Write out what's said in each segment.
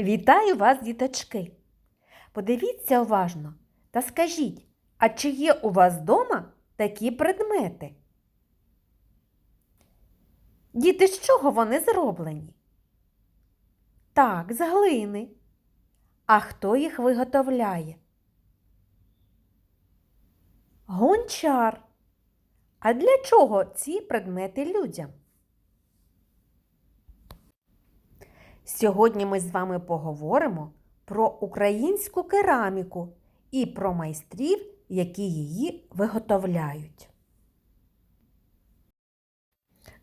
Вітаю вас, діточки! Подивіться уважно та скажіть, а чи є у вас вдома такі предмети? Діти, з чого вони зроблені? Так, з глини. А хто їх виготовляє? Гончар. А для чого ці предмети людям? Сьогодні ми з вами поговоримо про українську кераміку і про майстрів, які її виготовляють.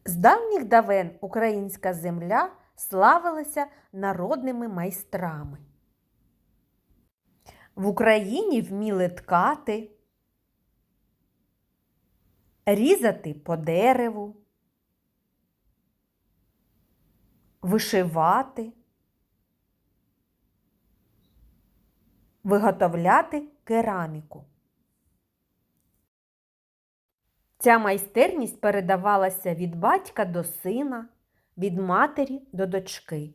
З давніх давен українська земля славилася народними майстрами. В Україні вміли ткати, різати по дереву, вишивати, виготовляти кераміку. Ця майстерність передавалася від батька до сина, від матері до дочки.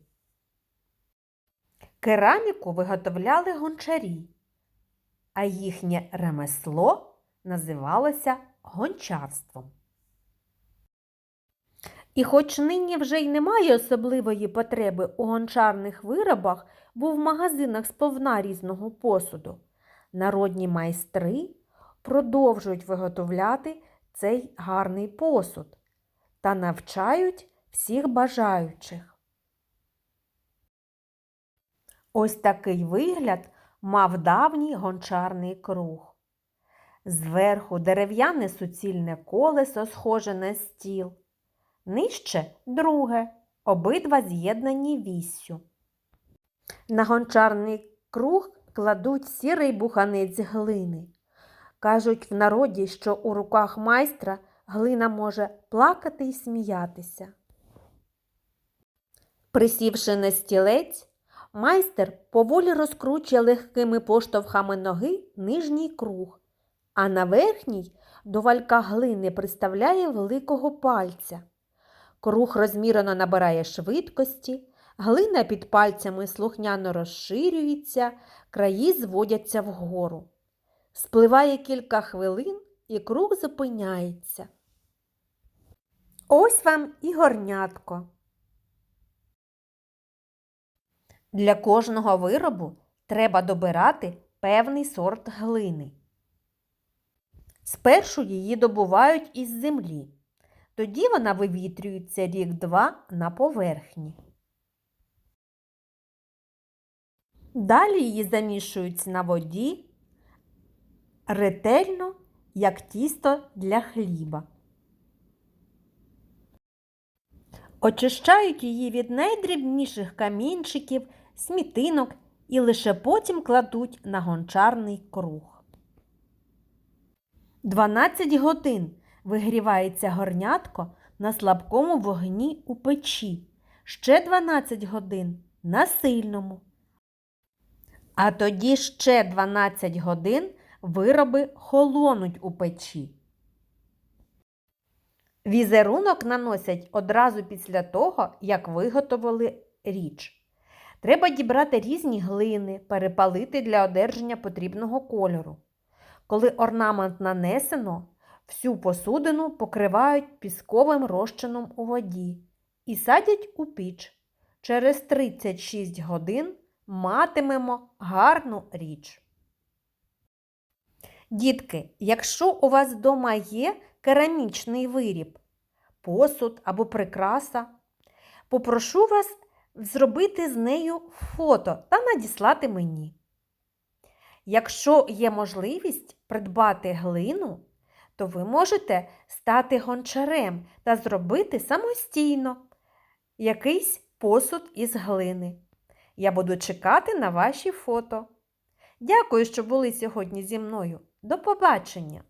Кераміку виготовляли гончарі, а їхнє ремесло називалося гончарством. І хоч нині вже й немає особливої потреби у гончарних виробах, бо в магазинах сповна різного посуду, народні майстри продовжують виготовляти цей гарний посуд та навчають всіх бажаючих. Ось такий вигляд мав давній гончарний круг. Зверху дерев'яне суцільне колесо, схоже на стіл. Нижче друге, обидва з'єднані віссю. На гончарний круг кладуть сірий буханець глини. Кажуть в народі, що у руках майстра глина може плакати і сміятися. Присівши на стілець, майстер поволі розкручує легкими поштовхами ноги нижній круг, а на верхній до валька глини приставляє великого пальця. Круг розмірено набирає швидкості, глина під пальцями слухняно розширюється, краї зводяться вгору. Спливає кілька хвилин і круг зупиняється. Ось вам і горнятко. Для кожного виробу треба добирати певний сорт глини. Спершу її добувають із землі. Тоді вона вивітрюється рік-два на поверхні. Далі її замішують на воді ретельно, як тісто для хліба. Очищають її від найдрібніших камінчиків, смітинок і лише потім кладуть на гончарний круг. 12 годин вигрівається горнятко на слабкому вогні у печі, ще 12 годин на сильному. А тоді ще 12 годин вироби холонуть у печі. Візерунок наносять одразу після того, як виготовили річ. Треба дібрати різні глини, перепалити для одержання потрібного кольору. Коли орнамент нанесено, всю посудину покривають пісковим розчином у воді і садять у піч. Через 36 годин матимемо гарну річ. Дітки, якщо у вас вдома є керамічний виріб, посуд або прикраса, попрошу вас зробити з нею фото та надіслати мені. Якщо є можливість придбати глину, то ви можете стати гончарем та зробити самостійно якийсь посуд із глини. Я буду чекати на ваші фото. Дякую, що були сьогодні зі мною. До побачення!